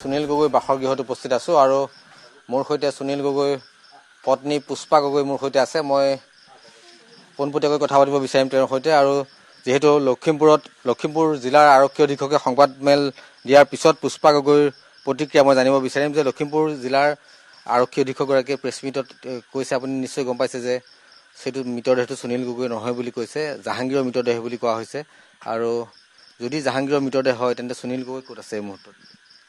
সুনীল গগৈ বাসৰ গৃহত উপস্থিত আছোঁ আৰু মোৰ সৈতে সুনীল গগৈ পত্নী পুষ্পা গগৈ মোৰ সৈতে আছে। মই পোনপটীয়াকৈ কথা পাতিব বিচাৰিম তেওঁৰ সৈতে আৰু যিহেতু লখিমপুৰত লখিমপুৰ জিলাৰ আৰক্ষী অধীক্ষকে সংবাদমেল দিয়াৰ পিছত পুষ্পা গগৈৰ প্ৰতিক্ৰিয়া মই জানিব বিচাৰিম যে লখিমপুৰ জিলাৰ আৰক্ষী অধীক্ষকগৰাকীয়ে প্ৰেছ মিটত কৈছে আপুনি নিশ্চয় গম পাইছে যে সেইটো মৃতদেহটো সুনীল গগৈ নহয় বুলি কৈছে জাহাংগীৰৰ মৃতদেহ বুলি কোৱা হৈছে। আৰু যদি জাহাংগীৰৰ মৃতদেহ হয় তেন্তে সুনীল গগৈ ক'ত আছে এই মুহূৰ্তত?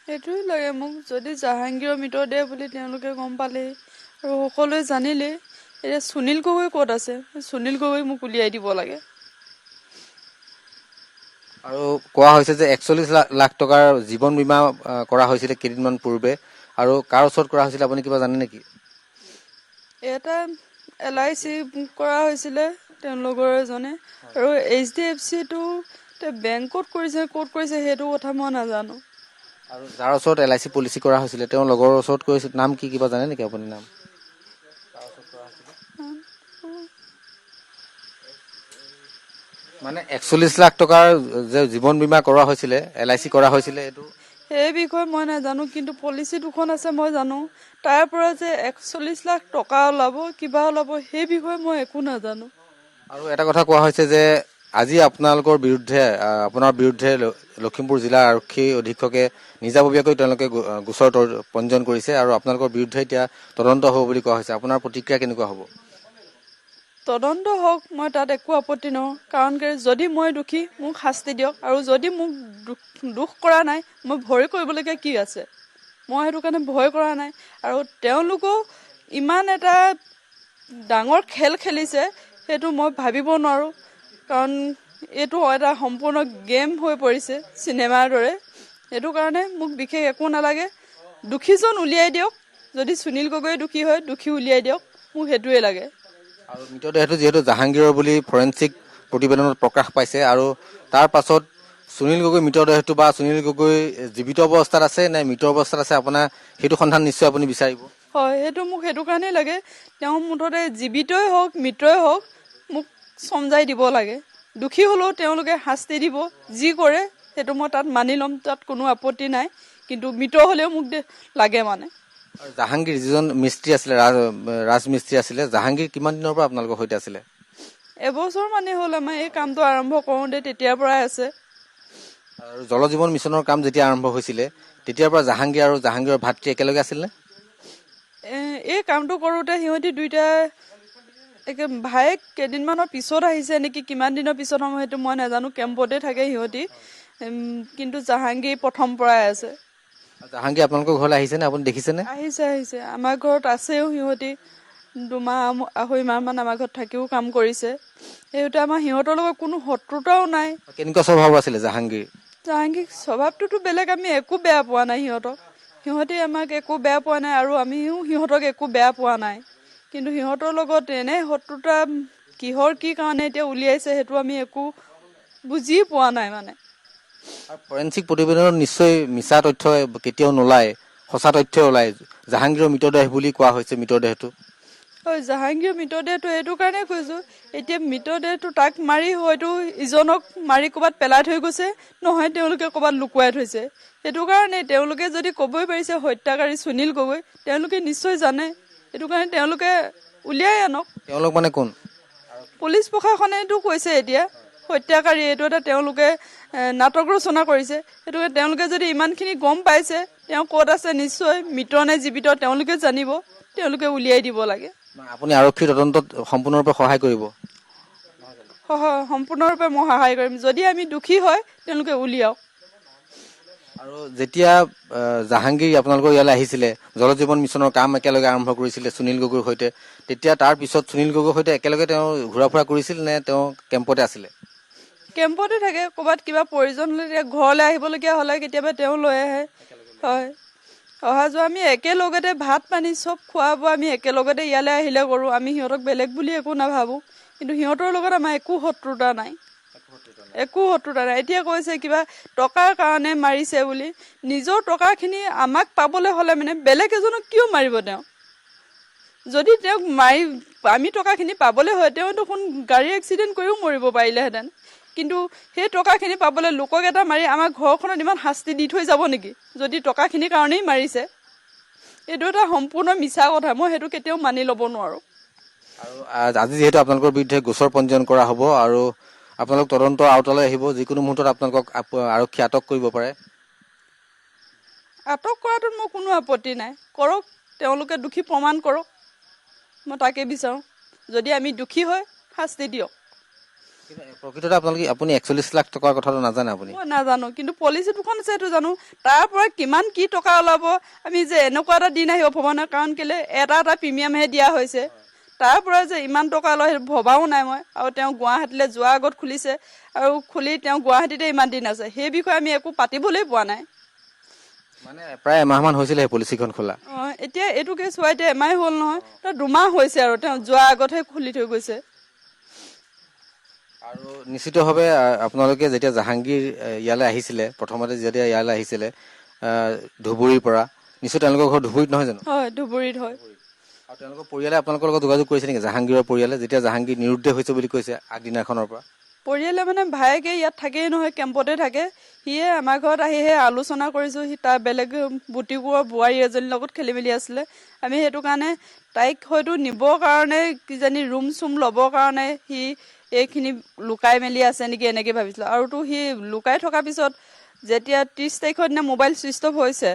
সেইটোৱে লাগে মোক যদি জাহাংগীৰৰ মৃতদেহ বুলি তেওঁলোকে গম পালেই আৰু সকলোৱে জানিলেই এতিয়া সুনীল গগৈ ক'ত আছে? সুনীল গগৈ মোক উলিয়াই দিব লাগে। আৰু কোৱা হৈছে যে একচল্লিছ লাখ লাখ টকাৰ জীৱন বীমা কৰা হৈছিলে কেইদিনমান পূৰ্বে আৰু কাৰ ওচৰত কৰা হৈছিলে আপুনি কিবা জানে নেকি? এটা এল আই চি কৰা হৈছিলে তেওঁলোকৰ এজনে আৰু এইচ ডি এফ চিটো বেংকত কৰিছে ক'ত কৰিছে সেইটো কথা মই নাজানো। আৰু যাৰ ওচৰত এল আই চি পলিচি কৰা হৈছিলে তেওঁৰ লগৰ ওচৰত কৰিছিল নাম কি কিবা জানে নেকি আপুনি নাম? মানে একচল্লিছ লাখ টকাৰ যে জীৱন বীমা কৰোৱা হৈছিলে এল আই চি কৰা হৈছিলে এইটো সেই বিষয়ে মই নাজানো কিন্তু পলিচি দুখন আছে মই জানো। তাৰ পৰা যে একচল্লিছ লাখ টকা ওলাব কিবা ওলাব সেই বিষয়ে মই একো নাজানো। আৰু এটা কথা কোৱা হৈছে যে আজি আপোনালোকৰ বিৰুদ্ধে আপোনাৰ বিৰুদ্ধে লখিমপুৰ জিলাৰ আৰক্ষী অধীক্ষকে নিজাববীয়াকৈ তেওঁলোকে গোচৰ পঞ্জীয়ন কৰিছে আৰু আপোনালোকৰ বিৰুদ্ধে এতিয়া তদন্ত হ'ব বুলি কোৱা হৈছে। আপোনাৰ প্ৰতিক্ৰিয়া কেনেকুৱা হ'ব? তদন্ত হওক মই তাত একো আপত্তি নহওঁ কাৰণ কি যদি মই দোষী মোক শাস্তি দিয়ক। আৰু যদি মোক দুখ কৰা নাই মই ভয় কৰিবলগীয়া কি আছে? মই সেইটো কাৰণে ভয় কৰা নাই। আৰু তেওঁলোকেও ইমান এটা ডাঙৰ খেল খেলিছে সেইটো মই ভাবিব নোৱাৰোঁ। কাৰণ এইটো এটা সম্পূৰ্ণ গেম হৈ পৰিছে চিনেমাৰ দৰে। সেইটো কাৰণে মোক বিশেষ একো নালাগে। দোষীজন উলিয়াই দিয়ক। যদি সুনীল গগৈ দোষী হয় দোষী উলিয়াই দিয়ক। মোক সেইটোৱে লাগে। আৰু মৃতদেহটো যিহেতু জাহাংগীৰৰ বুলি ফৰেঞ্চিক প্ৰতিবেদনত প্ৰকাশ পাইছে আৰু তাৰ পাছত সুনীল গগৈ মৃতদেহটো বা সুনীল গগৈ জীৱিত অৱস্থাত আছে নে মৃত অৱস্থাত আছে আপোনাৰ সেইটো সন্ধান নিশ্চয় আপুনি বিচাৰিব। হয় সেইটো মোক সেইটো কাৰণেই লাগে। তেওঁ মুঠতে জীৱিতই হওক মৃতই হওক মোক চমজাই দিব লাগে। দোষী হ'লেও তেওঁলোকে শাস্তি দিব। যি কৰে সেইটো মই তাত মানি ল'ম তাত কোনো আপত্তি নাই। কিন্তু মৃত হ'লেও মোক লাগে মানে। জাহাংগীৰ যিজন মিস্ত্ৰী আছিলে ৰাজ ৰাজমিস্ত্ৰী আছিলে জাহাংগীৰ কিমান দিনৰ পৰা আপোনালোকৰ সৈতে আছিলে? এবছৰ মানে হ'ল আমাৰ এই কামটো আৰম্ভ কৰোঁতে তেতিয়াৰ পৰাই আছে। আৰু জল জীৱন মিছনৰ কাম যেতিয়া আৰম্ভ হৈছিলে তেতিয়াৰ পৰা জাহাংগীৰ আৰু জাহাংগীৰৰ ভাতৃ একেলগে আছিল নে এ, এই কামটো কৰোঁতে সিহঁতি দুইটা একে ভায়েক কেইদিনমানৰ পিছত আহিছে নেকি কিমান দিনৰ পিছত হ'ব সেইটো মই নাজানো কেম্পতে থাকে সিহঁতি। কিন্তু জাহাংগীৰ প্ৰথম পৰাই আছে। জাহাংগীৰ আপোনালোকৰ ঘৰলৈ আহিছে নে আপুনি দেখিছেনে? আহিছে আহিছে। আমাৰ ঘৰত আছেও সিহঁতি। দুমাহ আঢ়ৈ মাহ মান আমাৰ ঘৰত থাকিও কাম কৰিছে। সেইহেতু আমাৰ সিহঁতৰ লগত কোনো শত্ৰুতাও নাই। কেনেকুৱা স্বভাৱৰ আছিলে জাহাংগীৰ? জাহাংগীৰ স্বভাৱটোতো বেলেগ আমি একো বেয়া পোৱা নাই সিহঁতক। সিহঁতে আমাক একো বেয়া পোৱা নাই আৰু আমিও সিহঁতক একো বেয়া পোৱা নাই। কিন্তু সিহঁতৰ লগত এনে শত্ৰুতা কিহৰ কি কাৰণে এতিয়া উলিয়াইছে সেইটো আমি একো বুজিয়ে পোৱা নাই মানে। ফৰেঞ্চিক প্ৰতিবেদনত নিশ্চয় মিছা তথ্য কেতিয়াও নোলায় সঁচা তথ্য ওলায়। জাহাংগীৰৰ মৃতদেহ বুলি কোৱা হৈছে মৃতদেহটো। হয় জাহাংগীৰ মৃতদেহটো এইটো কাৰণে কৈছোঁ এতিয়া মৃতদেহটো তাক মাৰি হয়তো ইজনক মাৰি ক'ৰবাত পেলাই থৈ গৈছে নহয় তেওঁলোকে ক'ৰবাত লুকুৱাই থৈছে। সেইটো কাৰণে তেওঁলোকে যদি ক'বই পাৰিছে হত্যাকাৰী সুনীল গগৈ তেওঁলোকে নিশ্চয় জানে। সেইটো কাৰণে তেওঁলোকে উলিয়াই আনক। তেওঁলোক মানে কোন? পুলিচ প্ৰশাসনেতো কৈছে এতিয়া হত্যাকাৰী এইটো এটা তেওঁলোকে নাটক ৰচনা কৰিছে। সেইটো তেওঁলোকে যদি ইমানখিনি গম পাইছে তেওঁ ক'ত আছে নিশ্চয় মৃত নে জীৱিত তেওঁলোকে জানিব তেওঁলোকে উলিয়াই দিব লাগে। আপুনি আৰক্ষী তদন্তত সম্পূৰ্ণৰূপে সহায় কৰিব? সম্পূৰ্ণৰূপে মই সহায় কৰিম। যদি আমি দুখী হয় তেওঁলোকে উলিয়াওক। আৰু যেতিয়া জাহাংগীৰ আপোনালোকৰ ইয়ালৈ আহিছিলে জল জীৱন মিছনৰ কাম একেলগে আৰম্ভ কৰিছিলে সুনীল গগৈৰ সৈতে তেতিয়া তাৰ পিছত সুনীল গগৈৰ সৈতে একেলগে তেওঁ ঘূৰা ফুৰা কৰিছিল নে তেওঁ কেম্পতে আছিলে? কেম্পতে থাকে ক'ৰবাত কিবা প্ৰয়োজন হ'লে এতিয়া ঘৰলৈ আহিবলগীয়া হ'লে কেতিয়াবা তেওঁ লৈ আহে। হয়। অহা যোৱা আমি একেলগতে ভাত পানী চব খোৱা বোৱা আমি একেলগতে ইয়ালৈ আহিলে কৰোঁ। আমি সিহঁতক বেলেগ বুলি একো নাভাবোঁ। কিন্তু সিহঁতৰ লগত আমাৰ একো শত্ৰুতা নাই। একো শত্ৰুতা নাই। এতিয়া কৈছে কিবা টকাৰ কাৰণে মাৰিছে বুলি। নিজৰ টকাখিনি আমাক পাবলৈ হ'লে মানে বেলেগ এজনক কিয় মাৰিব তেওঁ? যদি তেওঁক মাৰি আমি টকাখিনি পাবলৈ হয় তেওঁ দেখোন গাড়ী এক্সিডেণ্ট কৰিও মৰিব পাৰিলেহেঁতেন। কিন্তু সেই টকাখিনি পাবলৈ লোকক এটা মাৰি আমাৰ ঘৰখনত ইমান শাস্তি দি থৈ যাব নেকি? যদি টকাখিনিৰ কাৰণেই মাৰিছে। এইটো এটা সম্পূৰ্ণ মিছা কথা। মই সেইটো কেতিয়াও মানি ল'ব নোৱাৰোঁ। আৰু আজি যিহেতু আপোনালোকৰ বিৰুদ্ধে গোচৰ পঞ্জীয়ন কৰা হ'ব আৰু আপোনালোক তদন্ত আওতালৈ আহিব যিকোনো মুহূৰ্তত আপোনালোকক আপ- আৰক্ষী আটক কৰিব পাৰে। আটক কৰাটোত মোৰ কোনো আপত্তি নাই। কৰক তেওঁলোকে দোষী প্ৰমাণ কৰক। মই তাকে বিচাৰোঁ যদি আমি দোষী হয় শাস্তি দিয়ক। প্ৰকৃততে আপোনালোকে আপুনি একচল্লিছ লাখ টকাৰ কথাটো নাজানে আপুনি। মই নাজানো কিন্তু পলিচি দুখন আছে সেইটো জানো। তাৰ পৰা কিমান কি টকা ওলাব আমি যে এনেকুৱা এটা দিন আহিব ভবা নাই কাৰণ কেলে এটা এটা প্ৰিমিয়ামহে দিয়া হৈছে। তাৰ পৰা যে ইমান টকা লয় সেইটো ভবাও নাই মই। আৰু তেওঁ গুৱাহাটীলৈ যোৱাৰ আগত খুলিছে আৰু খুলি তেওঁ গুৱাহাটীতে ইমান দিন আছে। সেই বিষয়ে আমি একো পাতিবলৈ পোৱা নাই। মানে প্ৰায় এমাহমান হৈছিলে সেই পলিচিখন খোলা। অঁ এতিয়া এইটো কেছ হোৱা এতিয়া এমাই হ'ল নহয় তাৰ দুমাহ হৈছে আৰু তেওঁ যোৱাৰ আগতহে খুলি থৈ গৈছে। আৰু নিশ্চিতভাৱে আপোনালোকে যেতিয়া জাহাংগীৰ ইয়ালৈ আহিছিলে প্ৰথমতে যেতিয়া ইয়ালৈ আহিছিলে ধুবুৰীৰ পৰা নিশ্চয় তেওঁলোকৰ ঘৰ ধুবুৰীত নহয় জানো? হয় ধুবুৰীত হয়। আৰু তেওঁলোকৰ পৰিয়ালে আপোনালোকৰ লগত যোগাযোগ কৰিছে নেকি? জাহাংগীৰৰ পৰিয়ালে যেতিয়া জাহাংগীৰ নিৰুদ্দেশ হৈছে বুলি কৈছে আগদিনাখনৰ পৰা। পৰিয়ালে মানে ভায়েকে ইয়াত থাকেই নহয় কেম্পতে থাকে। সিয়ে আমাৰ ঘৰত আহি সেই আলোচনা কৰিছোঁ। সি তাৰ বেলেগ বুটিবোৰৰ বোৱাৰী এজনীৰ লগত খেলি মেলি আছিলে। আমি সেইটো কাৰণে তাইক হয়তো নিবৰ কাৰণে কিজানি ৰুম চুম ল'বৰ কাৰণে সি এইখিনি লুকাই মেলি আছে নেকি এনেকৈ ভাবিছিলোঁ। আৰুতো সি লুকাই থকাৰ পিছত যেতিয়া ত্ৰিছ তাৰিখৰ দিনা মোবাইল ছুইচ অফ হৈছে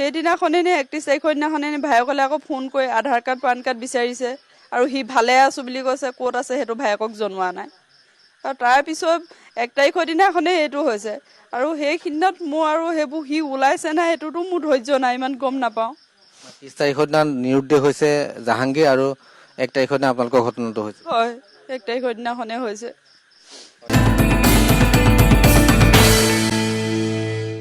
সেইদিনাখনেই নে একত্ৰিছ তাৰিখৰ দিনাখনেই নে ভায়েকলে আকৌ ফোন কৰি আধাৰ কাৰ্ড পান কাৰ্ড বিচাৰিছে। আৰু সি ভালে আছোঁ বুলি কৈছে ক'ত আছে সেইটো ভায়েকক জনোৱা নাই। আৰু তাৰপিছত এক তাৰিখৰ দিনাখনেই এইটো হৈছে। আৰু সেইখিনিত মোৰ আৰু সেইবোৰ সি ওলাইছে নাই সেইটোতো মোৰ ধৈৰ্য নাই ইমান গম নাপাওঁ। ত্ৰিছ তাৰিখৰ দিনা নিৰুদ্দেশ হৈছে জাহাংগীৰ আৰু এক তাৰিখৰ দিনা আপোনালোকৰ ঘটনাটো হৈছে। হয় এক তাৰিখৰ দিনাখনেই হৈছে।